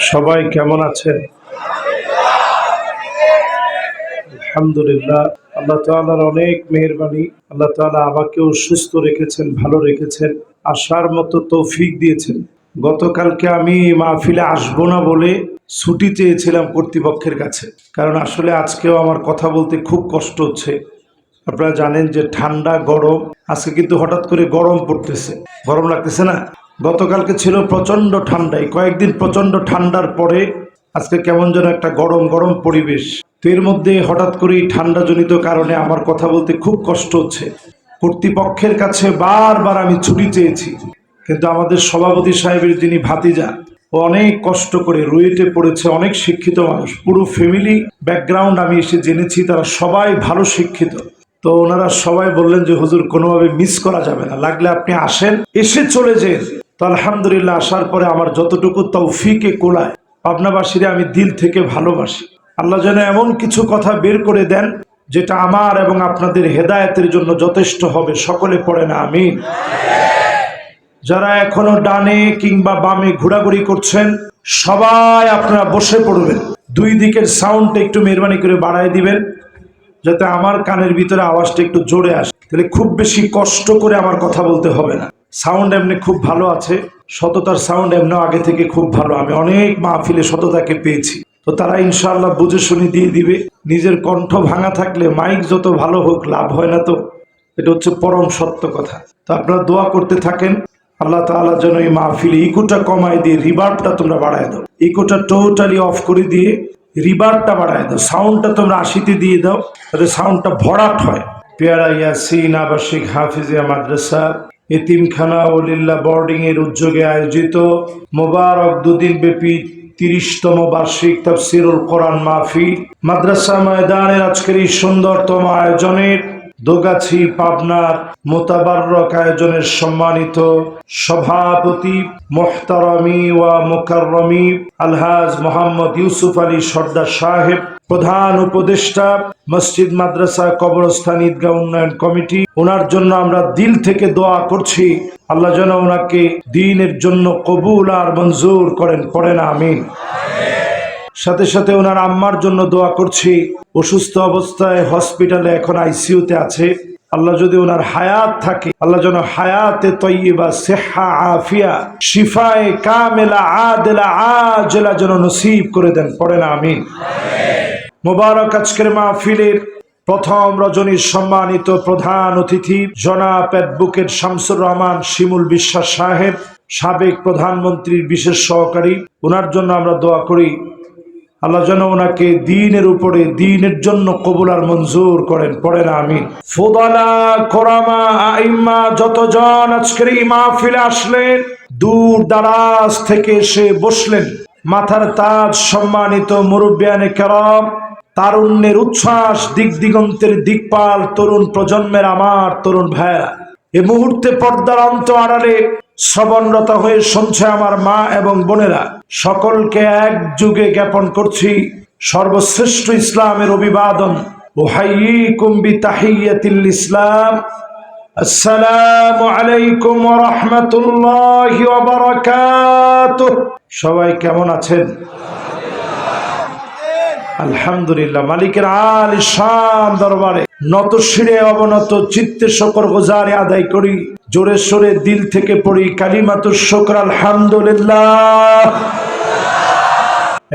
সবাই কেমন আছেন? আলহামদুলিল্লাহ। আল্লাহ তাআলার অনেক মেহরবানি। আল্লাহ তাআলা আমাকেও সুস্থ রেখেছেন, ভালো রেখেছেন। আসার মতো তৌফিক দিয়েছেন। গতকালকে আমি মাহফিলে আসব না বলে ছুটি চেয়েছিলাম কর্তৃপক্ষের কাছে। কারণ আসলে আজকেও আমার কথা বলতে খুব কষ্ট হচ্ছে। আপনারা জানেন যে ঠান্ডা, গরম, আজকে কিন্তু হঠাৎ করে গরম পড়তেছে। গরম লাগতেছে না? গতকালকে ছিল প্রচণ্ড ঠান্ডায় কয়েকদিন প্রচণ্ড ঠান্ডার পরে আজকে কেমন যেন একটা গরম গরম পরিবেশ। তো এর মধ্যে হঠাৎ করেই ঠান্ডাজনিত কারণে আমার কথা বলতে খুব কষ্ট হচ্ছে। কর্তৃপক্ষের কাছে বারবার আমি ছুটি চেয়েছি। কিন্তু আমাদের সভাপতি সাহেবের যিনি ভাতিজা, ও অনেক কষ্ট করে রুয়েটে পড়েছে, অনেক শিক্ষিত মানুষ। পুরো ফ্যামিলি ব্যাকগ্রাউন্ড আমি এসে জেনেছি, তারা সবাই ভালো শিক্ষিত। তো ওনারা সবাই বললেন যে, হুজুর, কোনোভাবে মিস করা যাবে না। লাগলে আপনি আসেন, এসে চলে যেন। তো আলহামদুলিল্লাহ, আসার পরে আমার যতটুকু তৌফিকে কোলায়, পাবনাবাসীরা আমি দিল থেকে ভালোবাসি। আল্লাহ যেন এমন কিছু কথা বের করে দেন, যেটা আমার এবং আপনাদের হেদায়তের জন্য যথেষ্ট হবে, সকলে পড়ে না আমি যারা এখনও ডানে কিংবা বামে ঘোরাঘুরি করছেন, সবাই আপনারা বসে পড়বেন। দুই দিকের সাউন্ডটা একটু মেহরবানি করে বাড়ায় দিবেন। যাতে আমার কানের ভিতরে আওয়াজটা একটু জোরে আসে। তাহলে খুব বেশি কষ্ট করে আমার কথা বলতে হবে না। সাউন্ড এমনি খুব ভালো আছে। সততার সাউন্ড এমনি আগে থেকে খুব ভালো। আমি অনেক মাহফিলে সততাকে পেয়েছি। তো তারা ইনশাআল্লাহ বুঝে শুনে দিয়ে দিবে। নিজের কণ্ঠ ভাঙা থাকলে মাইক যত ভালো হোক লাভ হয় না তো। এটা হচ্ছে পরম সত্য কথা। তো আপনারা দোয়া করতে থাকেন। আল্লাহ তাআলা যেন এই মাহফিলে ইকোটা কমায় দিয়ে রিবার্বটা তোমরা বাড়ায় দাও। ইকোটা টোটালি অফ করে দিয়ে রিবার্বটা বাড়ায় দাও সাউন্ডটা তোমরা আশিতে দিয়ে দাও তাহলে সাউন্ডটা ভরাট হয়। পেয়ারা ইয়াসিন, আবাসিক হাফিজিয়া মাদ্রাসা, এতিমখানা ওলিল্লা বোর্ডিং এর উদ্যোগে আয়োজিত মোবারক দুদিন ব্যাপী তিরিশতম বার্ষিক তাফসিরুল কোরআন মাহফিল। মাদ্রাসা ময়দানের আজকের এই সুন্দরতম আয়োজনের দোগাছি পাবনার মোতাবারক আয়োজনের সম্মানিত সভাপতি, মোহতারমি ওয়া মোকাররমি আলহাজ মোহাম্মদ ইউসুফ আলী সর্দার সাহেব, প্রধান উপদেষ্টা, মসজিদ, মাদ্রাসা, কবরস্থান, ঈদগাহ উন্নয়ন কমিটি। ওনার জন্য আমরা দিল থেকে দোয়া করছি। আল্লাহ যেন ওনাকে দিনের জন্য কবুল আর মঞ্জুর করেন, পড়েন, আমিন। সাথে সাথে ওনার আম্মার জন্য দোয়া করছি। অসুস্থ অবস্থায় হসপিটালে এখন আইসিইউতে আছে। আল্লাহ যদি ওনার হায়াত থাকে, আল্লাহ যেন হায়াতে তৈবা সেহা, আফিয়া, শিফায়ে কামেলা, আদেলা, আজেলা যেন নসিব করে দেন। পড়ে না, আমিন। মোবারক আজকের মাহফিলের প্রথম রজনীর সম্মানিত প্রধান অতিথি জনাব অ্যাডভোকেট শামসুর রহমান শিমুল বিশ্বাস সাহেব, সাবেক প্রধানমন্ত্রীর বিশেষ সহকারী। ওনার জন্য আমরা দোয়া করি। আল্লাহ যেন ওনাকে দিনের উপরে, দিনের জন্য কবুল আর মঞ্জুর করেন। পড়েন আমি ফোদালা কোরামা আইম্মা, যতজন আজকের এই মাহফিলে আসলেন, দূর দারাজ থেকে এসে বসলেন। মাথার তাজ সম্মানিত মুরব্বিয়ানে কেরম, তারুণ্যের উচ্ছ্বাস দিক দিগন্তের দিকপাল তরুণ প্রজন্মের আমার তরুণ ভাইয়েরা। এ মুহূর্তে পর্দার অন্ত আড়ালে শ্রবণরত হয়ে শুনছে আমার মা এবং বোনেরা। সকলকে এক যুগে জ্ঞাপন করছি, সর্বশ্রেষ্ঠ ইসলামের অভিবাদন। ওহাইকুম বিতাহিয়াতিল ইসলাম। আসসালামু আলাইকুম সবাই কেমন আছেন? আলহামদুলিল্লাহ, মালিকের আল দরবারে নত শিরে অবনত, চিত্তে শকর গোজারে আদায় করি, জোরে সোরে দিল থেকে পড়ি, কালিমাতু শকর, আলহামদুলিল্লাহ।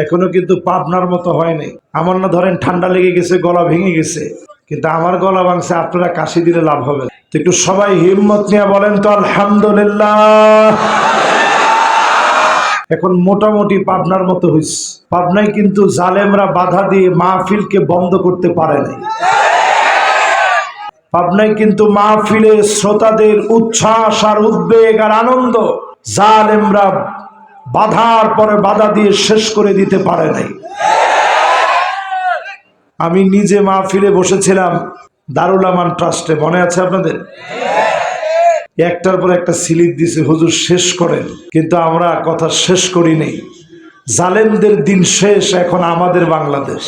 এখনও কিন্তু পাবনার মতো হয়নি। আমার না ধরেন ঠান্ডা লেগে গেছে, গলা ভেঙে গেছে, কিন্তু আমার গলা ভাঙছে, আপনারা কাশি দিলে লাভ হবে একটু সবাই হিম্মত নিয়ে বলেন তো, আলহামদুলিল্লাহ। এখন মোটামুটি পাবনার মতো হইছে। পাবনায় কিন্তু জালেমরা বাধা দিয়ে মাহফিলকে বন্ধ করতে পারে নাই। পাবনায় কিন্তু মাহফিলে শ্রোতাদের উচ্ছ্বাস আর উদ্বেগ আর আনন্দ জালেমরা বাধার পরে বাধা দিয়ে শেষ করে দিতে পারে নাই। আমি নিজে মাহফিলে বসেছিলাম দারুল আমান ট্রাস্টে, মনে আছে আপনাদের? একটার পর একটা স্লিপ দিছে, হুজুর শেষ করেন, কিন্তু আমরা কথা শেষ করি নেই। জালেমদের দিন শেষ এখন আমাদের বাংলাদেশ।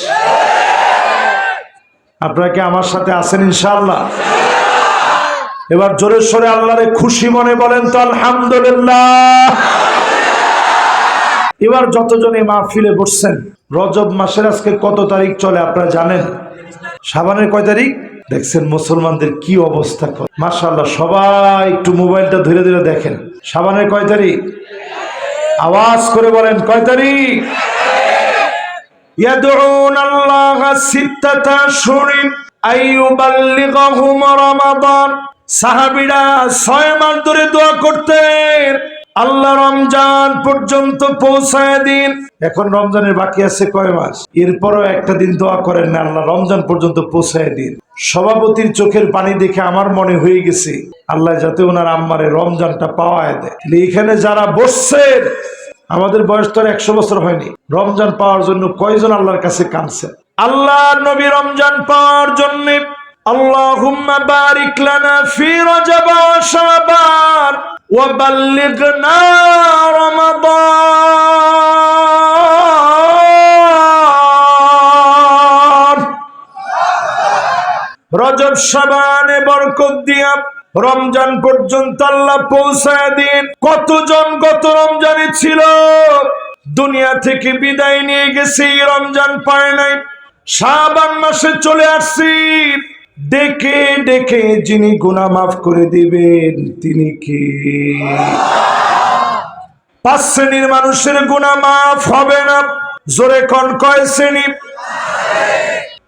আপনারা কি আমার সাথে আছেন ইনশাল্লাহ এবার জোরে সরে আল্লাহরে খুশি মনে বলেন তো আলহামদুলিল্লাহ। এবার যতজনে মাহফিলে বসছেন, রজব মাসের আজকে কত তারিখ চলে আপনারা জানেন? সাবানের কয় তারিখ? দেখছেন মুসলমানদের কি অবস্থা মাশাল্লাহ সবাই একটু মোবাইলটা ধীরে ধীরে দেখেন। সাবানের কয় তারিখ? আওয়াজ করে বলেন কয় তারিখ يدعون الله ستة أشهر أن يبلغهم رمضان সাহাবিরা ছয় মাস ধরে দোয়া করতেন আল্লাহ রমজান পর্যন্ত পৌঁছায় দিন। এখন রমজানের বাকি আছে কয় মাস? এরপরও একটা দিন দোয়া করেন না আল্লাহ রমজান পর্যন্ত পৌঁছায় দিন। সভাপতির চোখের পানি দেখে আমার মনে হয়ে গেছে আল্লাহ যাতে ওনার আম্মারে রমজানটা পাওয়া দেয়। এখানে যারা বসছেন আমাদের বয়স তো আর একশো বছর হয়নি রমজান পাওয়ার জন্য কয়জন আল্লাহর কাছে কাঁদছেন আল্লাহ নবী রমজান পাওয়ার জন্য আল্লাহ বারিক লানা ফি রজব শাবান। বাল্লিগনা রমাদান। রজব সাবানে বরকত দিয়া রমজান পর্যন্ত আল্লাহ পৌঁছায় দিন। কতজন কত রমজানে ছিল? দুনিয়া থেকে বিদায় নিয়ে গেছে, রমজান পায় নাই। সাবান মাসে চলে আসছি। ডেকে ডেকে যিনি গুনাহ মাফ করে দিবেন, তিনি কি? পাঁচ শ্রেণির মানুষের গুনাহ মাফ হবে না। জোরে কন কয় শ্রেণি?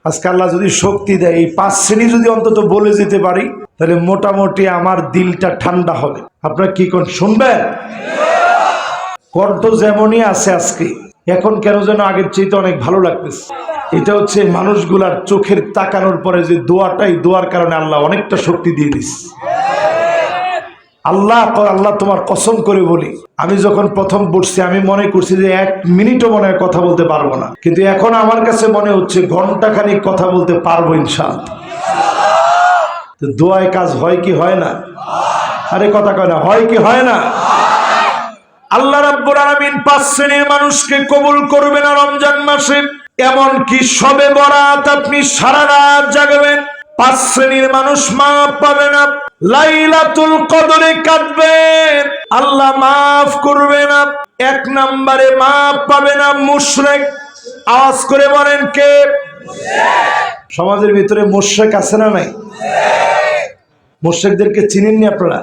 আজকে আল্লাহ যদি শক্তি দেয়, এই পাঁচ শ্রেণি যদি অন্তত বলে যেতে পারি, তাহলে মোটামুটি আমার দিলটা ঠান্ডা হবে। আপনারা কি কোন শুনবেন? কণ্ঠ যেমনই আছে আজকে, এখন কেন যেন আগের চাইতে অনেক ভালো লাগতেছে। এটা হচ্ছে মানুষগুলার চোখের তাকানোর পরে যে দোয়াটাই দোয়ার কারণে আল্লাহ অনেকটা শক্তি দিয়ে দিস আল্লাহ আল্লাহ তোমার কসম করে বলি, আমি যখন প্রথম বসছি আমি মনে করছি যে এক মিনিটও মনে কথা বলতে পারব না। কিন্তু এখন আমার কাছে মনে হচ্ছে ঘন্টাখানিক কথা বলতে পারব ইনশাল দোয়ায় কাজ হয় কি হয় না? আরে কথা কয় না, হয় কি হয় না? আল্লাহ রাব্বুল আলামিন পাঁচ শ্রেণির মানুষকে কবুল করবে না রমজান মাসে। এমন কি সবে বরাত আপনি সারা রাত জাগবেন। পাঁচ শ্রেণির মানুষ মাফ পাবে না। লাইলাতুল কদরে কাঁদবেন। আল্লাহ মাফ করবে না। এক নম্বরে মাফ পাবে না মুশরেক। আওয়াজ করে বলেন কে? সমাজের ভিতরে মুশরেক আছে না নাই? মুশরেকদেরকে চিনেননি আপনারা?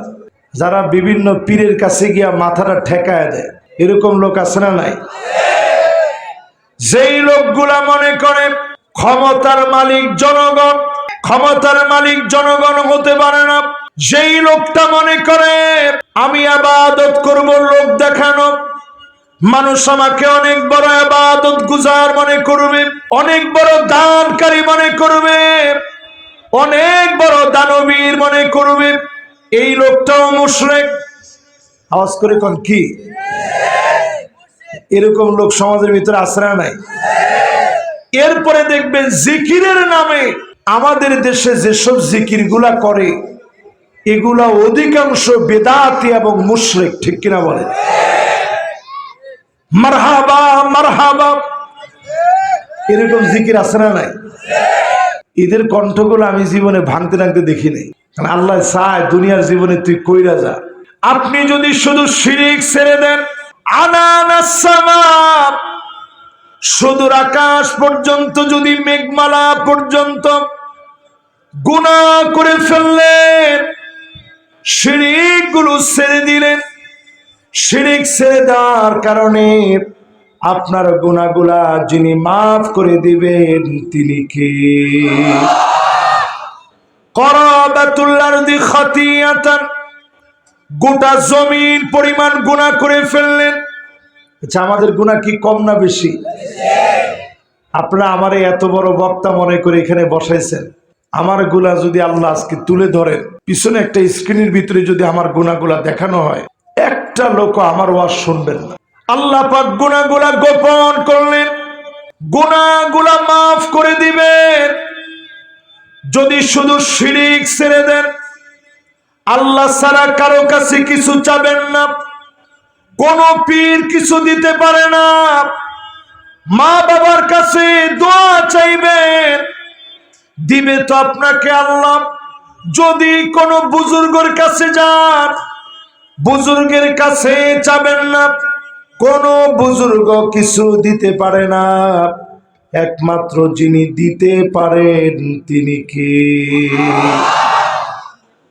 যারা বিভিন্ন পীরের কাছে গিয়া মাথাটা ঠেকায় দেয়। এরকম লোক আছে না নাই? যেই লোকগুলা মনে করে ক্ষমতার মালিক জনগণ, ক্ষমতার মালিক জনগণ হতে পারে না, যেই লোকটা মনে করে, আমি আবাদত করব, লোক দেখানো। মানুষ আমাকে অনেক বড় আবাদত গুজার মনে করবে, অনেক বড় দানকারী মনে করবে, অনেক বড় দানবীর মনে করবে। এই লোকটাও মুশরেক। আওয়াজ করে কি? এরকম লোক সমাজের ভিতরে আশ্রয় নাই। এরপরে দেখবেন জিকিরের নামে আমাদের দেশে যেসব জিকিরগুলা করে, এগুলা অধিকাংশ বেদাতি এবং মুশরেক, ঠিক কিনা বলে মারহাবা মারহাবা। এরকম জিকির আছে না নাই। এদের কণ্ঠগুলো আমি জীবনে ভাঙতে ভাঙতে দেখিনি। কারণ আল্লাহ চায় দুনিয়ার জীবনে তুই কইরা যা। আপনি যদি শুধু শিরিক ছেড়ে দেন সুদূর আকাশ পর্যন্ত, যদি মেঘমালা পর্যন্ত গুণা করে ফেললেন শিরিকগুলো ছেড়ে দিলেন। শিরিক ছেড়ে দেওয়ার কারণে আপনার গুণাগুলা যিনি মাফ করে দিবেন, তিনি কে? করাবাতুল্লার দি খতিয়াতান। গোটা জমিন পরিমাণ গুণা করে ফেললেন। আচ্ছা আমাদের গুণা কি কম না বেশি? আপনারা আমার এত বড় বক্তা মনে করে এখানে বসাইছেন। আমারগুলা যদি আল্লাহ আজকে তুলে ধরেন, পিছনে একটা স্ক্রিনের ভিতরে যদি আমার গুণাগুলা দেখানো হয়, একটা লোক আমার ওয়াজ শুনবেন না। আল্লাহ পাক গুণাগুলা গোপন করলেন। গুণাগুলা মাফ করে দিবেন। যদি শুধু শিরিক ছেড়ে দেন আল্লাহ ছাড়া কারও কাছে কিছু চাবেন না। কোন পীর কিছু দিতে পারে না। মা বাবার কাছে দোয়া চাইবেন। দিবে তো আপনাকে আল্লাহ। যদি কোনো বুজুর্গের কাছে যান, বুজুর্গের কাছে যাবেন না। কোন বুজুর্গ কিছু দিতে পারে না। একমাত্র যিনি দিতে পারেন তিনি কি?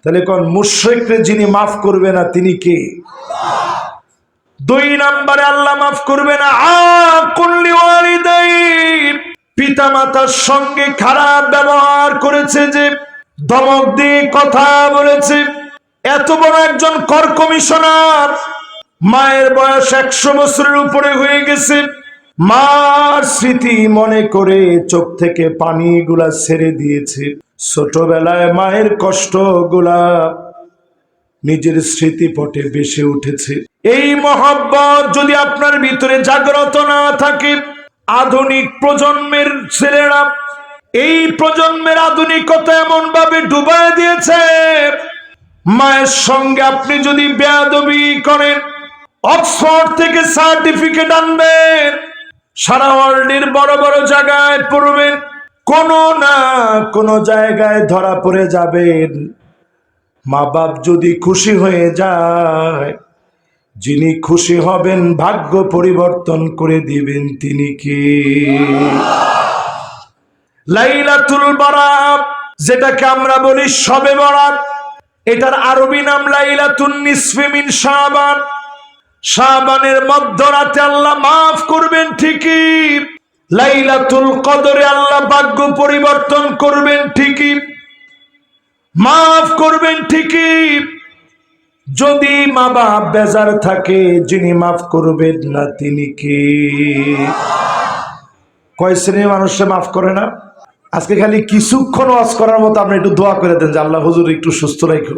তাহলে কোন মুশ্রিকরে যিনি মাফ করবে না, তিনি কে? দুই নম্বরে আল্লাহ মাফ করবে না পিতা মাতার সঙ্গে খারাপ ব্যবহার করেছে যে, ধমক দিয়ে কথা বলেছে। এত বড় একজন কর কমিশনার, মায়ের বয়স একশো বছরের উপরে হয়ে গেছে। মার স্মৃতি মনে করে চোখ থেকে পানিগুলা ছেড়ে দিয়েছে। ছোটবেলায় মায়ের কষ্ট কষ্টগুলা নিজের স্মৃতিপটে বেসে উঠেছে। এই মহব্বত যদি আপনার ভিতরে জাগ্রত না থাকে, আধুনিক প্রজন্মের ছেলেরা এই প্রজন্মের আধুনিকতা এমন ভাবে ডুবাই দিয়েছে, মায়ের সঙ্গে আপনি যদি বেয়াদবি করেন, অক্সফোর্ড থেকে সার্টিফিকেট আনবেন, সারা ওয়ার্ল্ডের বড় বড় জায়গায় পড়বেন কোনো না কোনো জায়গায় ধরা পড়ে যাবেন। মা বাপ যদি খুশি হয়ে যায়, যিনি খুশি হবেন, ভাগ্য পরিবর্তন করে দিবেন তিনি কি? লাইলাতুল বারাত যেটাকে আমরা বলি সবে বরাত এটার আরবি নাম লাইলাতুন নিসফে মিন শাবান। শাবানের মধ্যরাতে আল্লাহ মাফ করবেন ঠিকই। লাইলাতুল কদরে আল্লাহ ভাগ্য পরিবর্তন করবেন ঠিকই, মাফ করবেন ঠিকই। যদি মা বাপ বেজার থাকে, যিনি মাফ করবেন না তিনি কি? কয় শ্রেণির মানুষে মাফ করে না? আজকে খালি কিছুক্ষণ ওয়াজ করার মতো আপনি একটু দোয়া করে দেন যে, আল্লাহ হুজুর একটু সুস্থ রাখো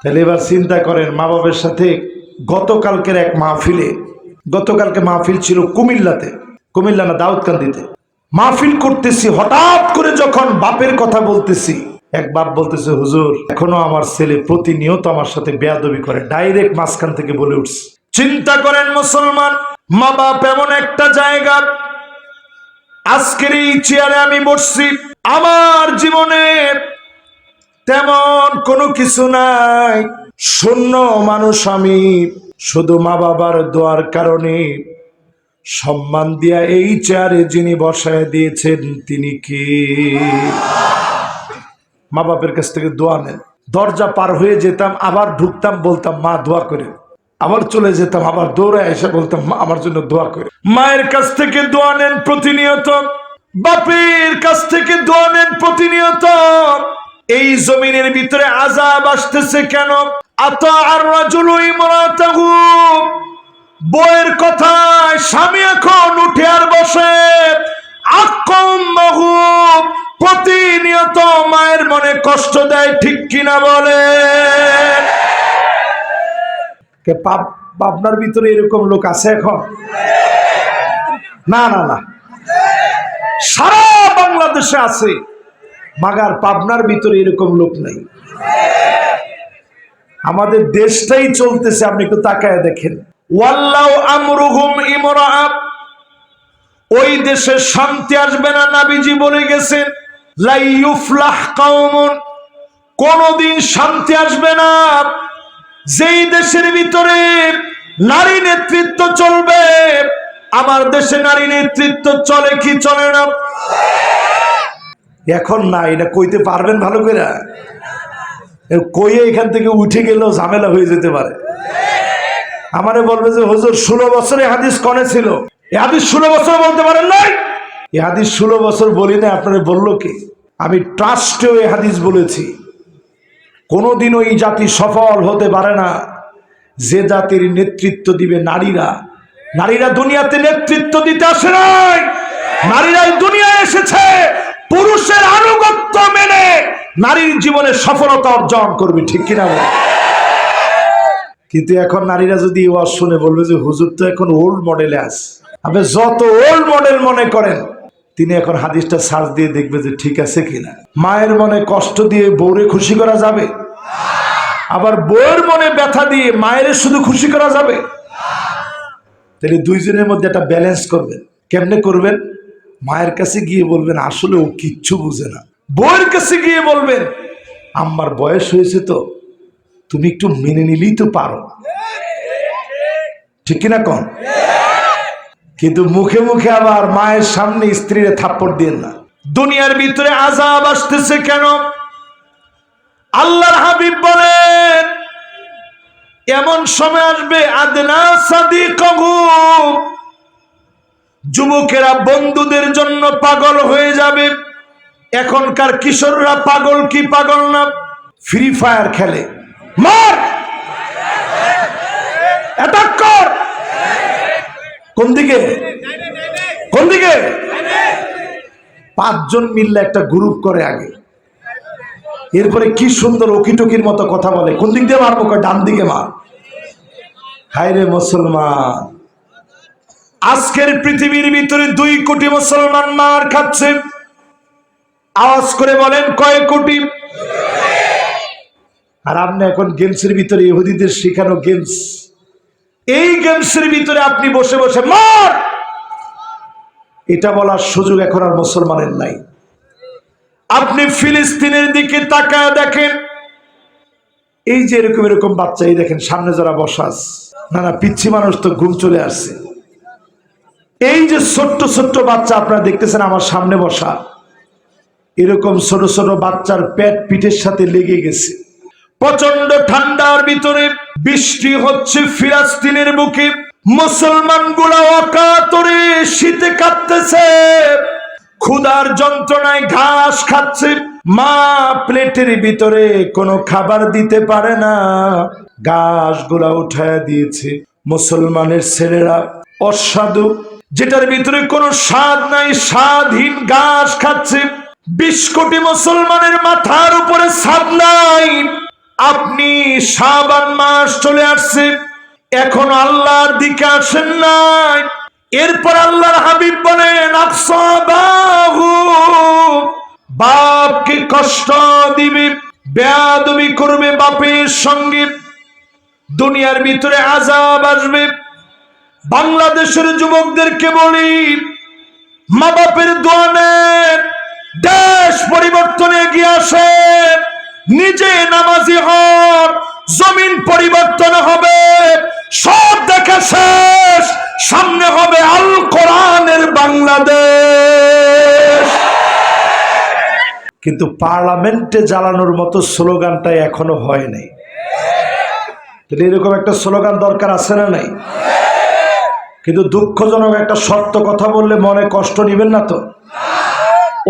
তাহলে এবার চিন্তা করেন, মা বাবার সাথে গতকালকের এক মাহফিলে, গতকালকে মাহফিল ছিল কুমিল্লাতে। কুমিল্লা না দাউদকান্দিতে। মাহফিল করতেছি, হঠাৎ করে যখন বাপের কথা বলতেছি, এক বাপ বলতেছে, হুজুর, এখনও আমার ছেলে প্রতিনিয়ত আমার সাথে বেয়াদবি করে, ডাইরেক্ট মাঝখান থেকে বলে উঠছে। চিন্তা করেন মুসলমান, মা বাপ এমন একটা জায়গা। আজকের এই চেয়ারে আমি বসছি, আমার জীবনে তেমন কোনো কিছু নাই। শূন্য মানুষ আমি, শুধু মা বাবার দোয়ার কারণে। সম্মান দিয়া এই চেয়ারে যিনি বসায় দিয়েছেন, তিনি কি? মা বাপের কাছ থেকে দোয়া নেন। দরজা পার হয়ে যেতাম, আবার ঢুকতাম, বলতাম, মা, দোয়া করে। আবার চলে যেতাম, আবার দৌড়ে এসে বলতাম, মা, আমার জন্য দোয়া করে। মায়ের কাছ থেকে দোয়া নেন প্রতিনিয়ত। বাপের কাছ থেকে দোয়া নেন প্রতিনিয়ত। এই জমিনের ভিতরে আজাব আসতেছে কেন? আত আর রাজুলুই মরাতাহু বইয়ের কথায় স্বামী এখন উঠে আর বসে। প্রতিনিয়ত মায়ের মনে কষ্ট দেয়, ঠিক কিনা বলে? পাবনার ভিতরে এরকম লোক আছে এখন? না না না। সারা বাংলাদেশে আছে, মাগার পাবনার ভিতরে এরকম লোক নাই। আমাদের দেশটাই চলতেছে, আপনি একটু তাকায় দেখেন। ওয়াল্লাউ আমরুহুম ইমরাআত ওই দেশে শান্তি আসবে না, নাবিজি বলে গেছেন। লাই ইউফলাহ কাউমুন কোনদিন শান্তি আসবে না। যেই দেশের ভিতরে নারী নেতৃত্ব চলবে, আমার দেশে নারী নেতৃত্ব চলে কি চলে না? এখন না, এটা কইতে পারবেন ভালো করে? কইয়ে এখান থেকে উঠে গেলেও ঝামেলা হয়ে যেতে পারে। আমারে বলবে যে, হুজুর, ষোলো বছরে হাদিস কনে ছিল? এ হাদিস ষোলো বছর বলতে পারেন নাই? এ হাদিস ষোলো বছর বলি না আপনারা বলল কি? আমি ট্রাস্টেও এ হাদিস বলেছি। কোনোদিন ওই জাতি সফল হতে পারে না। যে জাতির নেতৃত্ব দিবে নারীরা। নারীরা দুনিয়াতে নেতৃত্ব দিতে আসে নাই। নারীরাই দুনিয়ায় এসেছে। পুরুষের আনুগত্য মেনে নারীর জীবনে সফলতা অর্জন করবে, ঠিক কিনা বল? কিন্তু এখন নারীরা যদি ওয়াজ শুনে বলবে যে, হুজুর তো এখন ওল্ড মডেলে আছে। আপনি যত ওল্ড মডেল মনে করেন, তিনি এখন হাদিসটা সার্চ দিয়ে দেখবে যে ঠিক আছে কিনা। মায়ের মনে কষ্ট দিয়ে বউরে খুশি করা যাবে? আবার বউয়ের মনে ব্যথা দিয়ে মায়ের শুধু খুশি করা যাবে? তাহলে দুইজনের মধ্যে একটা ব্যালেন্স করবেন। কেমনে করবেন? মায়ের কাছে গিয়ে বলবেন, আসলে ও কিচ্ছু বুঝে না। বউয়ের কাছে গিয়ে বলবেন আমার বয়স হয়েছে তো। তুমি একটু মেনে নিলেই তো পারো। ঠিক কিনা কন? কিন্তু মুখে মুখে আবার মায়ের সামনে স্ত্রীরে থাপ্পড় দিয়ে না। দুনিয়ার ভিতরে আজাব আসতেছে কেন? আল্লাহর হাবিব বলেন, এমন সময় আসবে আদনা সাদিক যুবকেরা বন্ধুদের জন্য পাগল হয়ে যাবে। এখনকার কিশোররা পাগল কি পাগল না? ফ্রি ফায়ার খেলে। মার! অ্যাটাক কর! কোন দিকে? কোন দিকে? পাঁচজন মিললে একটা গ্রুপ করে আগে। এরপরে কি সুন্দর ওকিটকির মতো কথা বলে। কোন দিক দিয়ে মারবো? ডান দিকে মার। হায় রে মুসলমান। আজকের পৃথিবীর ভিতরে দুই কোটি মুসলমান মার খাচ্ছে। আওয়াজ করে বলেন, কয় কোটি? আর আপনি এখন গেমসের ভিতরে, ইহুদিদের শেখানো গেমস। এই গেমসের ভিতরে আপনি বসে বসে মার! এটা বলার সুযোগ এখন আর মুসলমানের নাই। আপনি ফিলিস্তিনের দিকে তাকায় দেখেন। এই যে এরকম এরকম বাচ্চা এই দেখেন, সামনে যারা বসাস না না পিচ্ছি মানুষ তো ঘুম চলে আসছে। এই যে ছোট্ট ছোট্ট বাচ্চা আপনারা দেখতেছেন আমার সামনে বসা। এরকম ছোট ছোট বাচ্চার পেট পিঠের সাথে লেগে গেছে। প্রচণ্ড ঠান্ডার ভিতরে বৃষ্টি হচ্ছে ফিলাস্তিনের বুকে। মুসলমানগুলা অকাতরে শীতে কাঁপতেছে ক্ষুধার যন্ত্রণায় ঘাস খাচ্ছে। মা প্লেটের ভিতরে কোনো খাবার দিতে পারে না। ঘাসগুলা উঠায় দিয়েছে। মুসলমানের ছেলেরা অসাধু, যেটার ভিতরে কোনো স্বাদ নাই স্বাদহীন ঘাস খাচ্ছে। বিশ কোটি মুসলমানের মাথার উপরে ছাদ নাই। আপনি সাবান মাস চলে আসছে। এখন আল্লাহর দিকে আসেন নাই। এরপর আল্লাহর হাবিব বলেন বাপকে কষ্ট দিবে, বেয়াদবি করবে বাপের সঙ্গে। দুনিয়ার ভিতরে আজাব আসবে। বাংলাদেশের যুবকদেরকে বলি মা বাপের দোয়া নেন, দেশ পরিবর্তনে এগিয়ে আসে নিজে নামাজি হন, জমিন পরিবর্তন হবে, সব দেখা শেষ, সামনে হবে আল কোরআনের বাংলাদেশ। কিন্তু পার্লামেন্টে জ্বালানোর মতো স্লোগানটা এখনও হয় নাই। তাহলে এরকম একটা স্লোগান দরকার আছে না নাই? কিন্তু দুঃখজনক একটা সত্য কথা বললে মনে কষ্ট নিবেন না তো?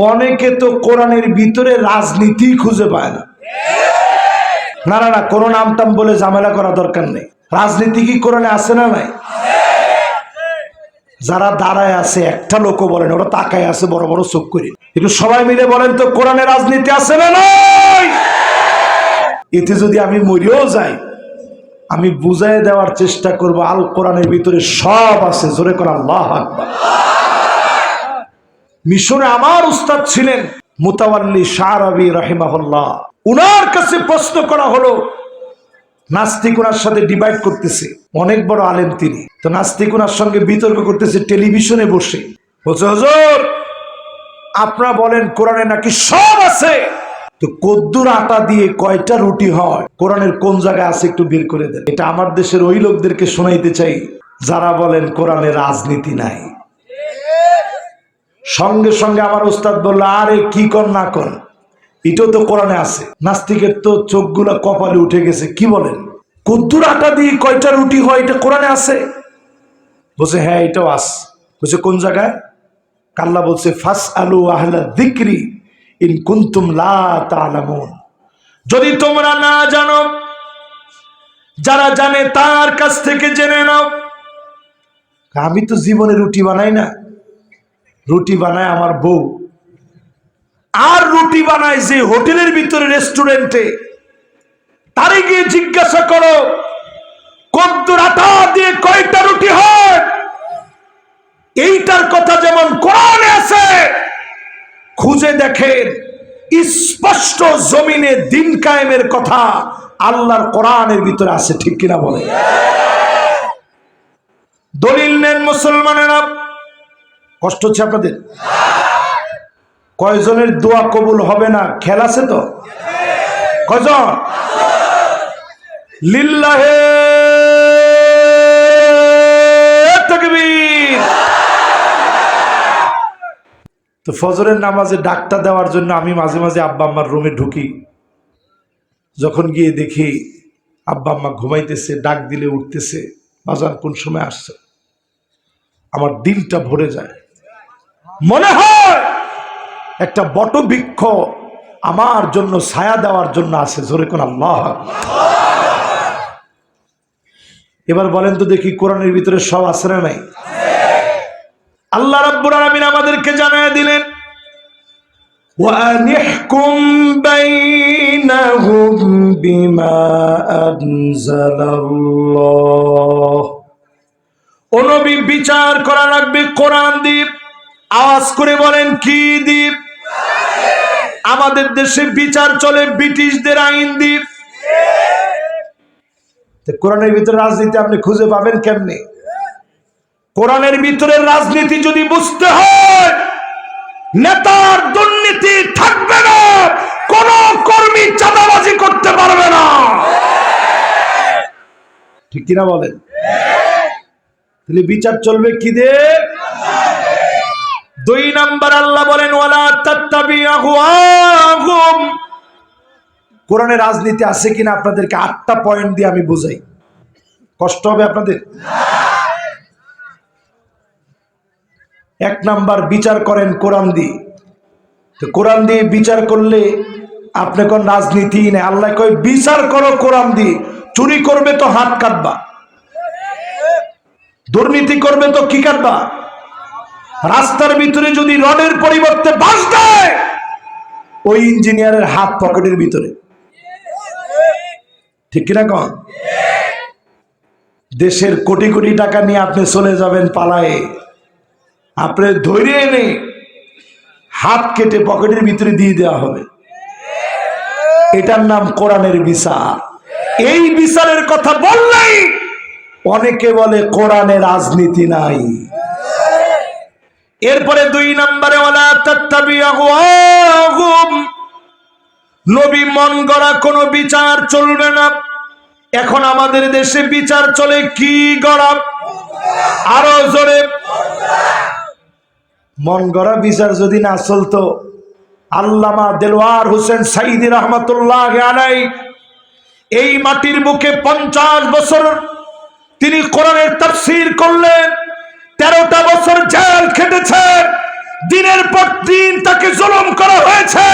অনেকে তো কোরআনের ভিতরে রাজনীতি খুঁজে পায় না। না না না কোনো নাম টাম বলে ঝামেলা করা দরকার নেই। রাজনীতি কি কোরআনে আছে না নাই? যারা দাঁড়ায় আছে, একটা লোকও বলেন ওরা তাকায় আছে, বড় বড় চোখ করে। একটু সবাই মিলে বলেন তো, কোরআনে রাজনীতি আছে না নাই? এতে যদি আমি মরিও যাই, আমি বুঝাই দেওয়ার চেষ্টা করব, আল কোরআনের ভিতরে সব আছে। জোরে করা আল্লাহ আকবার। মিশরে আমার উস্তাদ ছিলেন মুতাওয়াল্লি শাহ রবি রাহিমাহুল্লাহ। উনার কাছে প্রশ্ন করা হলো, নাস্তিক ওনার সাথে ডিভাইড করতেছে। অনেক বড় আলেম তিনি। তো নাস্তিক ওনার সঙ্গে বিতর্ক করতেছে টেলিভিশনে বসে। বলছে, হজর আপনারা বলেন কোরআনে নাকি সব আছে? তো কদ্দুর আটা দিয়ে কয়টা রুটি হয়? কোরআনের কোন জায়গায় আছে একটু বের করে দেন। এটা আমার দেশের ওই লোকদেরকে শোনাইতে চাই, যারা বলেন কোরআনে রাজনীতি নাই। সঙ্গে সঙ্গে আমার উস্তাদ বলল, আরে কি কর না কর? এটাও তো কোরআনে আছে। নাস্তিকের তো চোখগুলো কপালে উঠে গেছে, কি বলেন? কদ্দুর আটা দিয়ে কয়টা রুটি হয়, এটা কোরআনে আছে? বলছে হ্যাঁ এটাও আস বলছে, কোন জায়গায়? কাল্লা বলছে ফাস আলু আহলা দিক্রি ইন কুন্তুম লা যদি তোমরা না জানো, যারা জানে তার কাছ থেকে জেনে নাও। আমি তো জীবনে রুটি বানাই না। রুটি বানায় আমার বউ। আর রুটি বানায় যে হোটেলের ভিতরে, রেস্টুরেন্টে। তারে গিয়ে জিজ্ঞাসা করো কদ্দুর আটা দিয়ে কয়টা রুটি হয়? এইটার কথা যেমন কোরআনে আছে, খুঁজে দেখেন, স্পষ্ট জমিনে দিন কায়েমের কথা আল্লাহর কোরআনের ভিতরে আছে, ঠিক কিনা বলে? দলিল নেন মুসলমানেরা। কষ্ট হচ্ছে আপনাদের? কয়জনের দোয়া কবুল হবে না? খেল আছে তো? কজন লিল্লাহে তো ফজরের নামাজে ডাকটা দেওয়ার জন্য আমি মাঝে মাঝে আব্বা আম্মার রুমে ঢুকি। যখন গিয়ে দেখি আব্বা আম্মা ঘুমাইতেছে, ডাক দিলে উঠতেছে, বাজার কোন সময় আসছে? আমার দিলটা ভরে যায়। মনে হয় একটা বটবৃক্ষ আমার জন্য ছায়া দেওয়ার জন্য আছে জোরে কোন আল্লাহ এবার বলেন তো দেখি কোরআনের ভিতরে সব আছে না নাই আল্লাহ রাব্বুল আলামিন আমাদেরকে জানায় দিলেন وأنحكم بينهم بما أنزل الله ও নবী বিচার করা লাগবে কোরআন দ্বীপ আওয়াজ করে বলেন কি দ্বীপ আমাদের দেশে বিচার চলে ব্রিটিশদের আইন তো কোরআনের ভিতরে রাজনীতি আপনি খুঁজে পাবেন কেমনে? কোরআনের ভিতরে রাজনীতি যদি বুঝতে হয়, নেতার দুর্নীতি থাকবে না, কোন কর্মী চাঁদাবাজি করতে পারবে না। ঠিক কিনা বলেন? তাহলে বিচার চলবে কি দে দুই নাম্বার আল্লাহ বলেন, ওয়ালা কোরআনে রাজনীতি আছে কিনা আপনাদেরকে আটটা পয়েন্ট দিয়ে আমি বুঝাই। কষ্ট হবে আপনাদের? এক নাম্বার, বিচার করেন কোরআন দিয়ে। তো কোরআন দিয়ে বিচার করলে আপনি কোন রাজনীতি নেই। আল্লাহ কয়, বিচার করো কোরআন দিয়ে। চুরি করবে তো হাত কাটবা। দুর্নীতি করবে তো কি কাটবা? রাস্তার ভিতরে যদি রডের পরিবর্তে বাস দেয়, ওই ইঞ্জিনিয়ারের হাত পকেটের ভিতরে। ঠিক কিনা কন? দেশের কোটি কোটি টাকা নিয়ে আপনি চলে যাবেন পালায়ে। আপনি ধৈর্য এনে হাত কেটে পকেটের ভিতরে দিয়ে দেওয়া হবে। এটার নাম কোরআনের বিচার। এই বিচারের কথা বললেই অনেকে বলে কোরআনে রাজনীতি নাই। এরপরে দুই নম্বরে নবী মন গড়া কোনো বিচার চলবে না। এখন আমাদের দেশে বিচার চলে কি গড়া? আরও জোরে। মন গড়া বিচার যদি না চলতো, আল্লামা দেলোয়ার হোসেন সাইদি রহমতুল্লাহ এই মাটির বুকে পঞ্চাশ বছর তিনি কোরআনের তাফসির করলেন। তেরোটা বছর জেল খেটেছে। দিনের পর দিন তাকে জুলুম করা হয়েছে।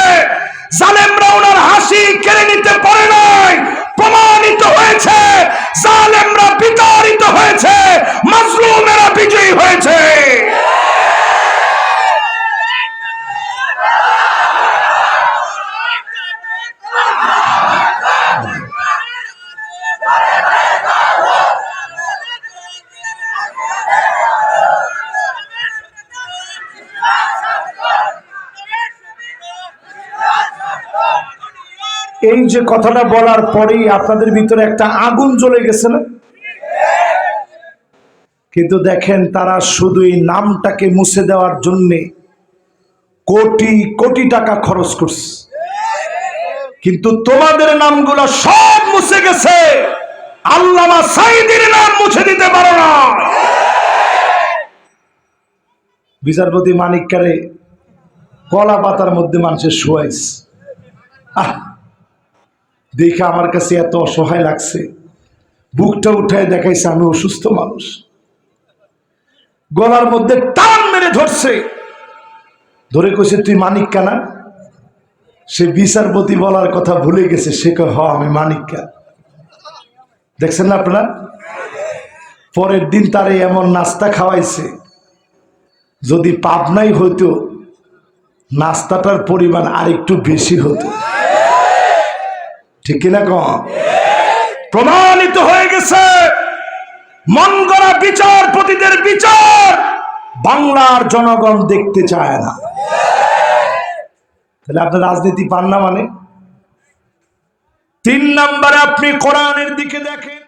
জালেমরা ওনার হাসি কেড়ে নিতে পারে নাই, প্রমাণিত হয়েছে। জালেমরা বিতাড়িত হয়েছে, মাজলুমেরা বিজয়ী হয়েছে। এই যে কথাটা বলার পরেই আপনাদের ভিতরে একটা আগুন জ্বলে গেছে না কিন্তু দেখেন তারা শুধু এই নামটাকে মুছে দেওয়ার জন্যে কোটি কোটি টাকা খরচ করছে। কিন্তু তোমাদের নামগুলো সব মুছে গেছে। আল্লামা সাইদির নাম মুছে দিতে পারো না। বিচারপতি মানিককারে কলা পাতার মধ্যে মানুষের শোয়াইস আহ! দেখে আমার কাছে এত অসহায় লাগছে। বুকটা উঠায় দেখাইছে আমি অসুস্থ মানুষ। গলার মধ্যে টান মেরে ধরছে। ধরে কইছে, তুই মানিক কানা সে বিচারপতি বলার কথা ভুলে গেছে। সে কয়, হ, আমি মানিকা দেখছেন না আপনারা? পরের দিন তারে এমন নাস্তা খাওয়াইছে। যদি পাবনাই হইতো, নাস্তাটার পরিমাণ আরেকটু বেশি হতো। ঠিক কিনা কম প্রমাণিত হয়ে গেছে মন গড়া বিচারপতিদের বিচার বাংলার জনগণ দেখতে চায় না। তাহলে আপনার রাজনীতি পান না মানে? তিন নম্বরে আপনি কোরআনের দিকে দেখেন